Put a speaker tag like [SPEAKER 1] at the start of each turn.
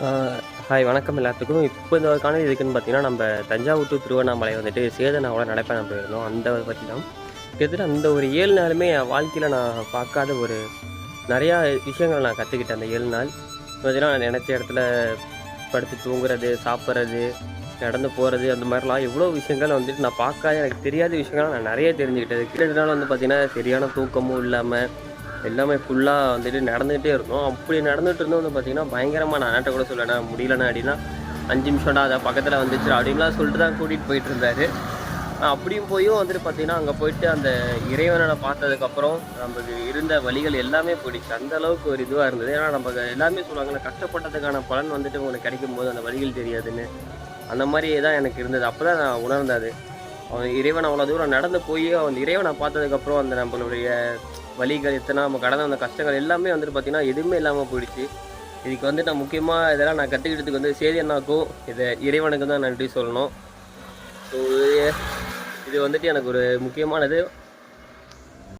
[SPEAKER 1] Hi வணக்கம் எல்லாத்துக்கும். இப்போ இந்த காணொலி எதுக்குன்னு பார்த்தீங்கன்னா நம்ம தஞ்சாவூர் டு திருவண்ணாமலை வந்துட்டு சேதனாவோட நடைப்பயணம் போயிருந்தோம். அந்த பற்றி தான். கிட்டத்தட்ட அந்த ஒரு ஏழு நாளுமே என் வாழ்க்கையில் நான் பார்க்காத ஒரு நிறையா விஷயங்கள் நான் கற்றுக்கிட்டேன் அந்த ஏழு நாள். பார்த்தீங்கன்னா நான் நினச்ச இடத்துல படுத்து தூங்குறது சாப்பிட்றது நடந்து போகிறது அந்த மாதிரிலாம் எவ்வளோ விஷயங்கள் வந்துட்டு நான் பார்க்காத எனக்கு தெரியாத விஷயங்கள்லாம் நான் நிறைய தெரிஞ்சுக்கிட்டது. கிட்டத்தட்ட வந்து பார்த்திங்கன்னா சரியான தூக்கமும் இல்லாமல் எல்லாமே ஃபுல்லாக வந்துட்டு நடந்துகிட்டே இருந்தோம். அப்படி நடந்துகிட்டு இருந்தோம் வந்து பார்த்தீங்கன்னா பயங்கரமாக நான் அண்ணாட்ட கூட சொல்லலை. முடியலண்ணா அப்படின்னா அஞ்சு நிமிஷம்டா அதை பக்கத்தில் வந்துச்சு அப்படின்லாம் சொல்லிட்டு தான் கூட்டிகிட்டு போயிட்டு இருந்தாரு. அப்படியும் போயும் வந்துட்டு பார்த்தீங்கன்னா அங்கே போயிட்டு அந்த இறைவனை பார்த்ததுக்கப்புறம் நமக்கு இருந்த வழிகள் எல்லாமே போயிடுச்சு. அந்த அளவுக்கு ஒரு இதுவாக இருந்தது. ஏன்னா நம்ம எல்லாமே சொல்லுவாங்கல்ல கஷ்டப்பட்டதுக்கான பலன் வந்துட்டு உங்களுக்கு கிடைக்கும் போது அந்த வழிகள் தெரியாதுன்னு. அந்த மாதிரி தான் எனக்கு இருந்தது. அப்போ தான் நான் உணர்ந்தது. அவன் இறைவன் அவ்வளோ தூரம் நடந்து போய் அவன் இறைவனை பார்த்ததுக்கப்புறம் அந்த நம்மளுடைய வழிகள் எத்தனை நம்ம கடந்த அந்த கஷ்டங்கள் எல்லாமே வந்துட்டு பார்த்தீங்கன்னா எதுவுமே இல்லாமல் போயிடுச்சு. இதுக்கு வந்து நான் முக்கியமாக இதெல்லாம் நான் கற்றுக்கிட்டதுக்கு வந்து சேதி அண்ணாக்கும் இதை இறைவனுக்கு தான் நன்றி சொல்லணும். ஸோ இது வந்துட்டு எனக்கு ஒரு முக்கியமானது.